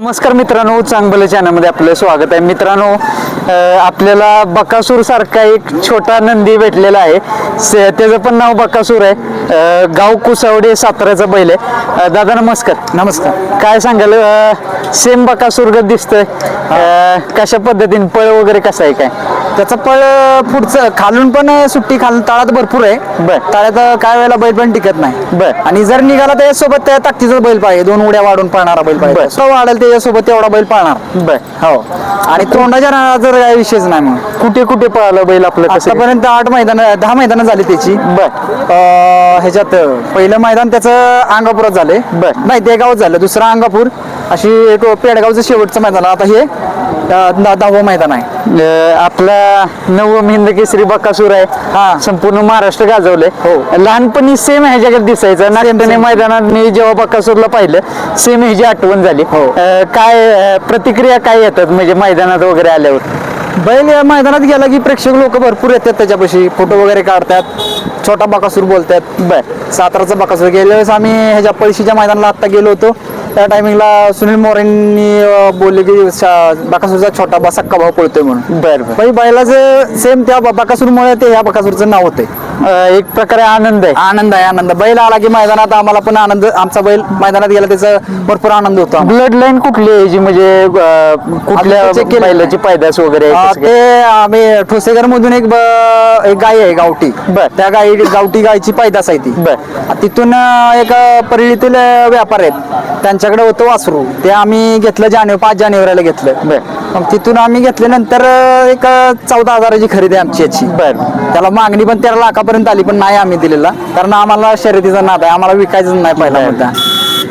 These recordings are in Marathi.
नमस्कार मित्रांनो चांगलं चॅनलमध्ये आपलं स्वागत आहे. मित्रांनो आपल्याला बकासूर सारखा एक छोटा नंदी भेटलेला आहे. त्याचं पण नाव बकासूर आहे. गाव कुसावडे साताऱ्याचा बैल आहे. दादा नमस्कार. नमस्कार. काय सांगाल? सेम बकासूर गत दिसतंय. अं, कशा पद्धतीने पळ वगैरे कसं आहे काय? त्याचं पळ पुढचं खालून पण सुट्टी खालून तळात भरपूर आहे. बर. तळ्यात काय वेळेला बैल पण टिकत नाही. बर. आणि जर निघाला त्याच्यासोबत त्या ताकदीचा बैल पाहिजे. दोन उड्या वाढून पळणारा बैल बर. पाहिजे तो वाढेल त्याच्यासोबत तेवढा बैल पळणार. बर. हो. आणि तोंडाच्या नाळाचा जर काही विषयच नाही मग कुठे कुठे पळालं बैल आपलं कसं? काय? आतापर्यंत आठ मैदान दहा मैदानं झाली त्याची. बर. अं, ह्याच्यात पहिलं मैदान त्याचं अंगापुरात झाले बर. नाही ते गावात झालं. दुसरं अंगापूर. अशी एक पेडगावचं शेवटचं मैदान आता हे दहावं मैदान आहे. आपला नवम हिंद केसरी बकासूर आहे. हा. संपूर्ण महाराष्ट्र गाजवलंय. हो. लहानपणी सेम ह्याच्याकडे दिसायचं. नाट्याने मैदानात मी जेव्हा बकासूरला पाहिलं सेम ह्याची आठवण झाली. हो. काय प्रतिक्रिया काय येतात? म्हणजे मैदानात वगैरे आल्यावर? बैल या मैदानात गेला की प्रेक्षक लोक भरपूर येतात त्याच्यापाशी. फोटो वगैरे काढतात. छोटा बकासूर बोलतात. बर साताराचा बकासूर. गेल्या वेळेस आम्ही ह्याच्या पळशीच्या मैदानाला आत्ता गेलो होतो. त्या टायमिंगला सुनील मोरेंनी बोलले की बकासूरचा छोटा बा सक्का भाऊ पळतोय म्हणून. बर बाई बैलाचं सेम त्या बकासूरमुळे ते ह्या बकासूरचं नाव होतंय. एक प्रकारे आनंद आहे. आनंद आहे आनंद. बैल आला की मैदानात आम्हाला पण आनंद आमचा बैल मैदानात गेला त्याचा भरपूर आनंद होतो. ब्लड लाईन कुठली आहे याची म्हणजे कुठल्या. बैलाची पैदास वगैरे? ते आम्ही ठोसेगर मधून एक ब- एक गाय आहे गावठी. बर. त्या गाई गावठी गायची पैदास आहे ती. बर. तिथून अं, एक परळीतील अं, व्यापार आहेत. त्यांच्याकडे होतं वासरू. ते आम्ही घेतलं जानेवारी पाच जानेवारीला घेतलं. बर. मग तिथून आम्ही घेतल्यानंतर अं, एक चौदा हजाराची खरेदी आहे आमची याची. बर. त्याला मागणी पण तेरा लाखापर्यंत आली पण नाही आम्ही दिलेला. कारण आम्हाला शर्यतीचा नाद आहे. आम्हाला विकायचं नाही पहिला. मुद्दा.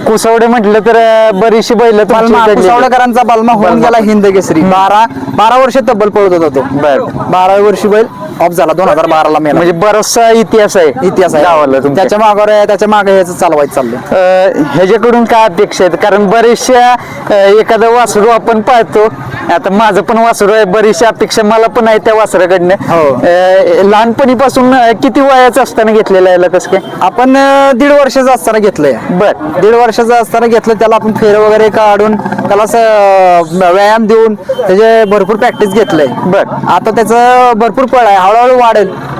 कुसवडे म्हटलं तर बरीचशी बैल बालमा कुसावडेकरांचा बालमा होऊन गेला हिंद केसरी बारा बारा वर्ष तब्बल पळत होता तो. बर. बारा वर्षी बैल ऑफ झाला दोन हजार बाराला मेला. म्हणजे बराचसा इतिहास आहे इतिहास आहे. गावाला तुमच्या. त्याच्या मागावर आहे त्याच्यामागे ह्याचं चालवायचं चाललंय. अं, ह्याच्याकडून काय अपेक्षा आहेत? कारण बरेचशा अं, एखादं वासरू आपण पाहतो आता माझं पण वासरू आहे बरीचशा अपेक्षा मला पण आहे त्या वासराकडनं. हो. अं, लहानपणीपासून अं, किती वयाचं असताना घेतलेलं आहे कसं काय? आपण अं, दीड वर्षाचं असताना घेतलंय. बर. दीड वर्षाचं असताना घेतलं त्याला आपण फेर वगैरे काढून त्याला असं अं, व्यायाम देऊन त्याचे भरपूर प्रॅक्टिस घेतलंय. बर. आता त्याचं भरपूर पळ आहे. हळूहळू वाढेल अं,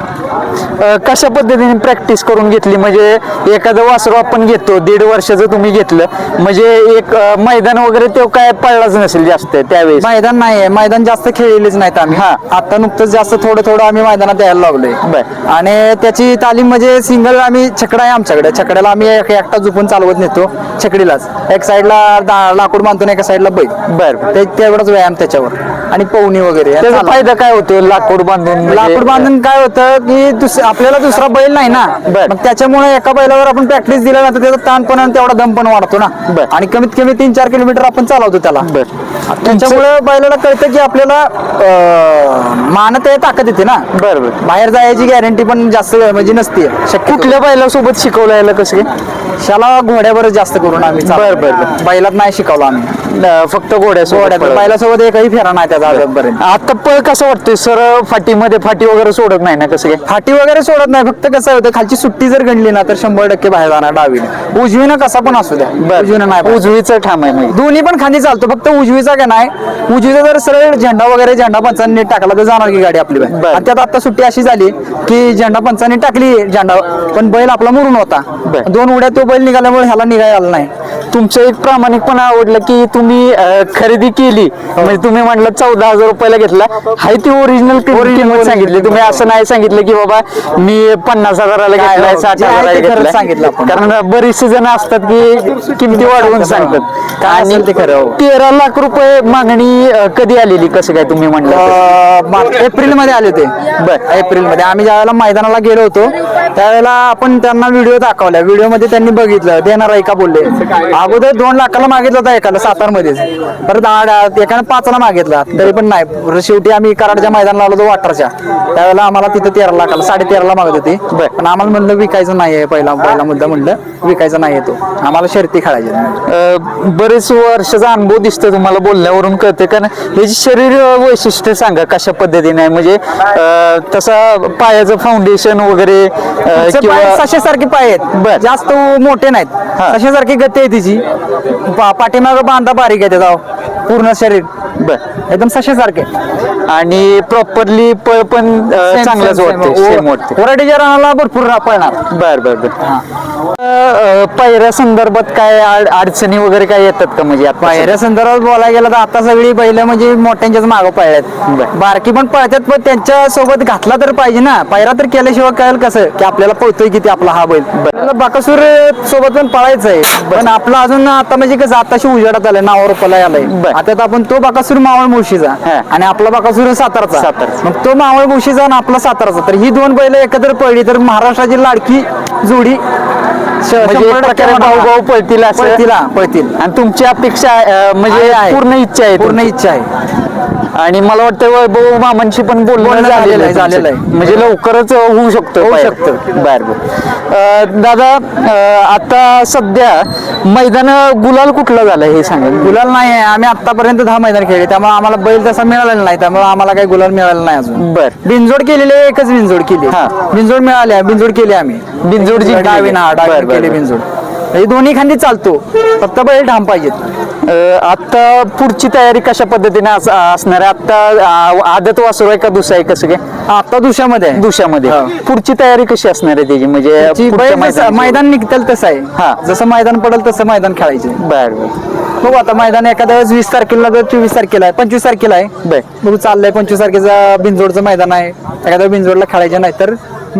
कशा पद्धतीने प्रॅक्टिस करून घेतली? म्हणजे एखादं वासरू आपण घेतो दीड वर्षाचं तुम्ही घेतलं. म्हणजे एक मैदान वगैरे तो काय पडलाच नसेल जास्त त्यावेळेस? मैदान नाही आहे. मैदान जास्त खेळलेलीच नाहीत आम्ही. हा. आता नुकतंच जास्त थोडं थोडं आम्ही मैदानात यायला लागलोय. बर. आणि त्याची तालीम म्हणजे सिंगल आम्ही छकडा आहे आमच्याकडे. छकड्याला आम्ही एक एकटा झुपून चालवत नेतो छकडीलाच. एक साईडला लाकूड बांधतो एका साईडला बैल. बर. ते तेवढाच व्यायाम त्याच्यावर. आणि पवनी वगैरे. त्याचा. फायदा काय होतो लाकूड बांधून? म्हणजे- लाकूड बांधून काय होतं की दुस- आपल्याला दुसरा बैल नाही ना. बर. मग त्याच्यामुळे एका बैलावर आपण प्रॅक्टिस दिला ना तर त्याचा ताणपण आणि तेवढा दम पण वाढतो ना. बर. आणि कमीत कमी तीन चार किलोमीटर आपण चालवतो त्याला. बर. त्याच्यामुळे बैलाला कळतं की आपल्याला अं, मानत आहे ताकद येते ना. बर बर. बाहेर जायची गॅरंटी पण जास्त म्हणजे नसते. शक्य कुठल्या बैलासोबत शिकवलं याला कसं? काय शाला घोड्यावरच जास्त करून आम्ही चालवतो. बर, बर, बर. बैलात नाही शिकवलं आम्ही. फक्त घोड्यासोबत घोड्यात पळवलं. बैलासोबत एकही फेरा नाही त्याचा आजपर्यंत. आता पळ कसं वाटतंय? सरळ फाटीमध्ये फाटी वगैरे सोडत नाही ना कसं काय? फाटी वगैरे सोडत नाही फक्त कसं होतं खालची सुट्टी जर गणली ना तर शंभर टक्के बाहेर जाणार डावीने. उजवीनं कसा पण असू द्या उजवीनं नाही. उजवीचं ठाम आहे म्हणजे. दोन्ही पण खांदी चालतो फक्त उजवीचा का नाही? उजवीचा जर सरळ झेंडा वगैरे झेंडा पंचांनी नीट टाकला तर जाणार की गाडी आपली. आणि त्यात आता सुट्टी अशी झाली की झेंडा पंचांनी टाकली झेंडा पण बैल आपला मुरून होता. दोन उड्या तो बैल निघाल्यामुळे ह्याला निघायला आला नाही. तुमचं एक प्रामाणिकपणा आवडलं की तुम्ही अं, खरेदी केली. म्हणजे तुम्ही म्हटलं चौदा हजार रुपयाला घेतला. हाय ती ओरिजिनल किंमत सांगितली. तुम्ही असं नाही सांगितलं की बाबा मी पन्नास हजाराला घेतलाय हो, साठ जे आहे ते हजाराला खरंच घेतलाय. सांगितलं आपण. कारण बरीचसे जण असतात की किमती वाढवून सांगतात. काय असेल ते खरं, हो. तेरा लाख रुपये मागणी अं, कधी आलेली? कसं काय तुम्ही म्हणलं एप्रिलमध्ये आले होते. बर. एप्रिलमध्ये आम्ही ज्यावेळेला मैदानाला गेलो होतो त्यावेळेला आपण त्यांना व्हिडिओ दाखवला. व्हिडिओमध्ये त्यांनी बघितलं. देणार आहे का बोलले. अगोदर दोन लाखाला मागितलं होता एकाला सातार मध्येच परत आठ एकाने पाचला मागितला. तरी पण नाही. शेवटी आम्ही कराडच्या मैदानाला आलो होतो वाटरच्या. त्यावेळेला आम्हाला तिथे तेरा लाख लाखाला साडे तेराला मागत होती. पण आम्हाला म्हणलं विकायचं नाही आहे पहिला पहिला मुद्दा म्हणलं. विकायचा नाही तो. आम्हाला शर्ती खेळायची बरेच वर्षाचा अनुभव दिसतो तुम्हाला बोलण्यावरून कळते कारण हे जे शरीर वैशिष्ट्य सांगा कशा पद्धतीने? म्हणजे तसा पायाचं फाउंडेशन वगैरे अं, किंवा सशे सारखे पाय. आहेत. जास्त मोठे नाहीत. हा. सशे सारखी गती आहे तिची. पा- पाठीमागं बांधा बारीक आहे त्याचा पूर्ण शरीर. बर. एकदम सशे सारखे आणि प्रॉपरली पळ पण अं, चांगलाच वाटते वराडीच्या रानाला भरपूर रा- पळणार. बर बर बर. अं, पायऱ्या संदर्भात काय अड- अडचणी वगैरे काय येतात का म्हणजे आता पायऱ्या संदर्भात बोलायला गेलं तर आता सगळी बैल म्हणजे मोठ्यांच्याच मागं बर. पळल्यात बारकी पण पळतात पण त्यांच्यासोबत घातला तर पाहिजे ना. पायरा तर केल्याशिवाय कळेल कसं की आपल्याला पळतोय किती आपला हा बैल. आपल्याला बाकासूर सोबत पण पळायचं आहे पण आपला अजून आता म्हणजे कसं आताशी उजेडात आलाय नावावर पळाय आलाय बर. आता आपण तो बाकासूर मावळ मुळशीचा हा. आणि आपला बाकासूर सातारचा सातारचा. मग तो मावळ मुळशीचा आणि आपला साताराचा तर ही दोन बैल एकत्र पळली तर महाराष्ट्राची लाडकी जोडी म्हणजे शंभर एक टक्के प्रकारे होणार. भाऊ भाऊ पळतील असं पळतील पळतील आणि तुमची अपेक्षा अं, म्हणजे आहे, आहे. पूर्ण इच्छा आहे पूर्ण तुमची. इच्छा आहे आणि मला वाटतं वैभव मामांशी पण बोलणं बोलणं झालेलं आहे झालेलं आहे. म्हणजे लवकरच होऊ शकतं होऊ. शकतं. बर बर अं, दादा अं, आता सध्या मैदान गुलाल कुठलं झालं हे सांगा गुलाल नाही आहे आम्ही आतापर्यंत दहा मैदान खेळले त्यामुळे आम्हाला बैल तसा मिळालेला नाही त्यामुळे आम्हाला काही गुलाल मिळाला नाही अजून बर बिनजोड केलेली आहे, एकच बिनजोड केली हा. बिनजोड मिळाली बिनजोड केली आम्ही बिनजोड जिंकलेली. डावी ना बर, डावी बर, केली. बिनजोड. हे दोन्ही खांदी चालतो. फक्त बैल ठाम पाहिजेत. अं, आता पुढची तयारी कशा पद्धतीने अस- असणार आहे? आता अं, आदत वासरू आहे का दुसरं आहे कसं काय? आता दुसऱ्यामध्ये आहे. दुशामध्ये. पुढची तयारी कशी असणार आहे त्याची? म्हणजे जी पुढच्या बैल जसं मैदानाची? मैदान निघतील तसं हा. आहे जसं मैदान पडेल तसं मैदान खेळायचे. बर बर. बघू आता मैदान एखाद्या वेळेस वीस तारखेला तर चोवीस तारखेला आहे. पंचवीस तारखेला आहे. बर. बघू चाललंय पंचवीस तारखेचा बिनजोडचं मैदान आहे. एखाद्या बिनजोडला खेळायचं नाही तर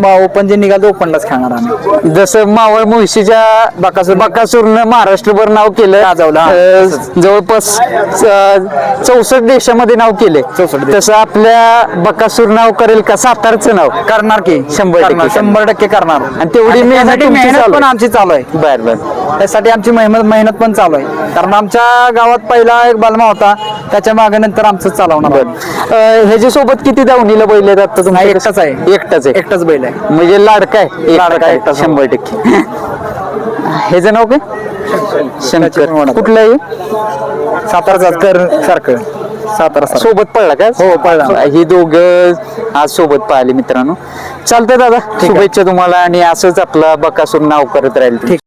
ओपन जे निघाल ओपनलाच खेळणार आम्ही. जसं मावळ मुळशीच्या बकासूर बकासूरनं महाराष्ट्रभर नाव केलं गाजवलं, हा. अं, जवळपास चौसष्ट देशामध्ये नाव केले 64 देश. तसं आपल्या बकासूर नाव करेल का सातारचं नाव? करणार की. शंभर टक्के करणार, शंभर टक्के करणार. आणि तेवढी मेहनत त्यासाठी तुमची मेहनत चालू पण आहे. आमची चालू आहे. बर बर. त्यासाठी आमची मेहनत मेहनत पण चालू आहे. कारण आमच्या गावात पहिला एक बालमा होता. त्याच्यामागे नंतर आमचं चालवणार बर. आहोत. ह्याच्यासोबत किती दावणीला बैल आहेत आता नाही एकटाच आहे. एकटाच आहे. एकटाच बैल आहे. म्हणजे लाडका आहे. लाडका हो. शंभर टक्के. ह्याचं नाव काय? शंकर. कुठलं आहे साताराचा कर सारखं. सातारा. सोबत पडला का हो, पळला. ही दोघं आज सोबत पाहिले मित्रांनो. चालतंय दादा. शुभेच्छा तुम्हाला आणि असंच आपला बकासूर नाव करत राहील. ठीक.